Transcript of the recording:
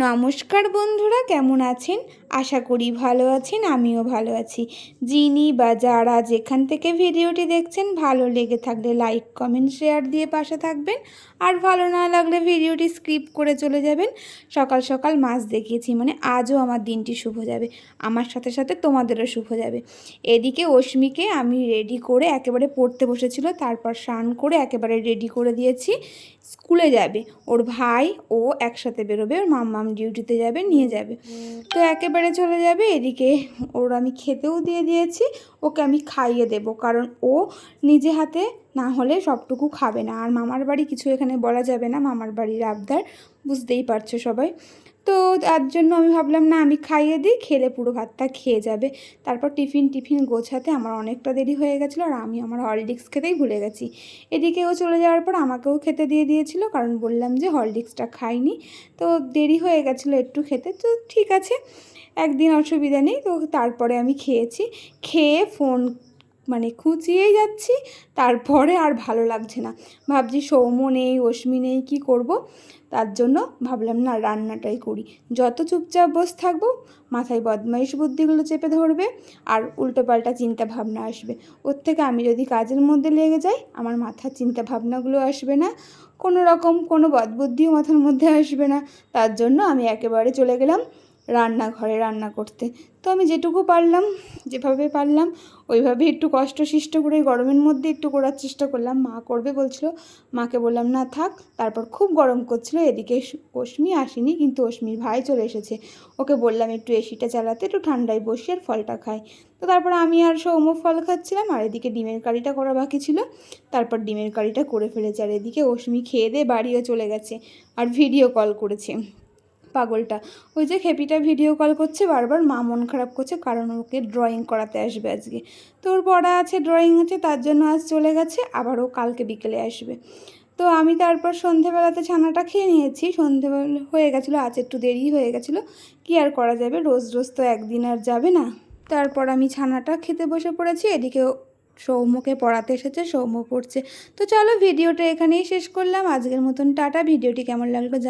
নমস্কার বন্ধুরা কেমন আছেন? আশা করি ভালো আছেন, আমিও ভালো আছি। যিনি বা যারা যেখান থেকে ভিডিওটি দেখছেন, ভালো লেগে থাকলে লাইক, কমেন্ট, শেয়ার দিয়ে পাশে থাকবেন। আর ভালো না লাগলে ভিডিওটি স্কিপ করে চলে যাবেন। সকাল সকাল মাছ দেখিয়েছি মানে আজও আমার দিনটি শুভ যাবে। আমার সাথে সাথে তোমাদেরও শুভ যাবে। এদিকে অশ্মিকে আমি রেডি করে একেবারে পড়তে বসেছিল, তারপর স্নান করে একেবারে রেডি করে দিয়েছি। স্কুলে যাবে। ওর ভাই ও একসাথে বেরোবে, ওর মাম্মাম ডিউটিতে যাবে, নিয়ে যাবে। তো একেবারে চলে যাবে। এদিকে ওর আমি খেতেও দিয়ে দিয়েছি। ওকে আমি খাইয়ে দেব। কারণ ও নিজে হাতে না হলে সবটুকু খাবে না। আর মামার বাড়ি কিছু এখানে বলা যাবে না, মামার বাড়ির আবদার। বুঝতেই পারছ সবাই। তো তার জন্য আমি ভাবলাম, না, আমি খাইয়ে দিই, খেলে পুরো ভাতটা খেয়ে যাবে। তারপর টিফিন টিফিন গোছাতে আমার অনেকটা দেরি হয়ে গেছিল আর আমি আমার হরলিক্স খেতেই ভুলে গেছি। এদিকে ও চলে যাওয়ার পর আমাকেও খেতে দিয়ে দিয়েছিল কারণ বললাম যে হরলিক্সটা খাইনি। তো দেরি হয়ে গেছিল একটু খেতে। তো ঠিক আছে, একদিন অসুবিধা নেই। তো তারপরে আমি খেয়েছি। খেয়ে ফোন মানে খুঁচিয়েই যাচ্ছি, তারপরে আর ভালো লাগছে না। ভাবছি সৌম্য নেই, অশ্মি নেই, কী করব? তার জন্য ভাবলাম, না, রান্নাটাই করি। যত চুপচাপ বসে থাকব, মাথায় বদমাইশ বুদ্ধিগুলো চেপে ধরবে আর উল্টোপাল্টা চিন্তা ভাবনা আসবে। ওর থেকে আমি যদি কাজের মধ্যে লেগে যাই, আমার মাথার চিন্তা ভাবনাগুলো আসবে না। কোনো রকম কোনো বদবুদ্ধিও মাথার মধ্যে আসবে না। তার জন্য আমি একেবারে চলে গেলাম রান্নাঘরে রান্না করতে। তো আমি যেটুকু পারলাম, যেভাবে পারলাম, ওইভাবে একটু কষ্ট সৃষ্ট করে গরমের মধ্যে একটু করার চেষ্টা করলাম। মা করবে বলছিল, মাকে বললাম, না, থাক। তারপর খুব গরম করছিল, এদিকে অশ্মি আসেনি, কিন্তু অশ্মির ভাই চলে এসেছে। ওকে বললাম, একটু এসিটা চালাতে, একটু ঠান্ডায় বসে আর ফলটা খাই। তো তারপর আমি আর সৌম্য ফল খাচ্ছিলাম, আর এদিকে ডিমের কারিটা করা বাকি ছিল। তারপর ডিমের কারিটা করে ফেলেছে, আর এদিকে অশ্মি খেয়ে দিয়ে বাড়িও চলে গেছে, আর ভিডিও কল করেছে। পাগলটা। ওই যে খেপিটা ভিডিও কল করছে, বারবার মা মন খারাপ করছে, কারণ ওকে ড্রয়িং করাতে আসবে আজকে। তো ওর পড়া আছে ড্রয়িং আছে, তার জন্য আজ চলে গেছে আবারও কালকে বিকেলে আসবে। তো আমি তারপর সন্ধেবেলাতে ছানাটা খেয়ে নিয়েছি, সন্ধেবেলা হয়ে গেছিল, আজ একটু দেরি হয়ে গেছিল, কি আর করা যাবে, রোজ রোজ তো একদিন আর যাবে না। তারপর আমি ছানাটা খেতে বসে পড়েছি, এদিকে সৌম্যকে পড়াতে এসেছে, সৌম্য পড়ছে। তো চলো ভিডিওটা এখানেই শেষ করলাম, আজকের মতন টাটা, ভিডিওটি কেমন লাগল জান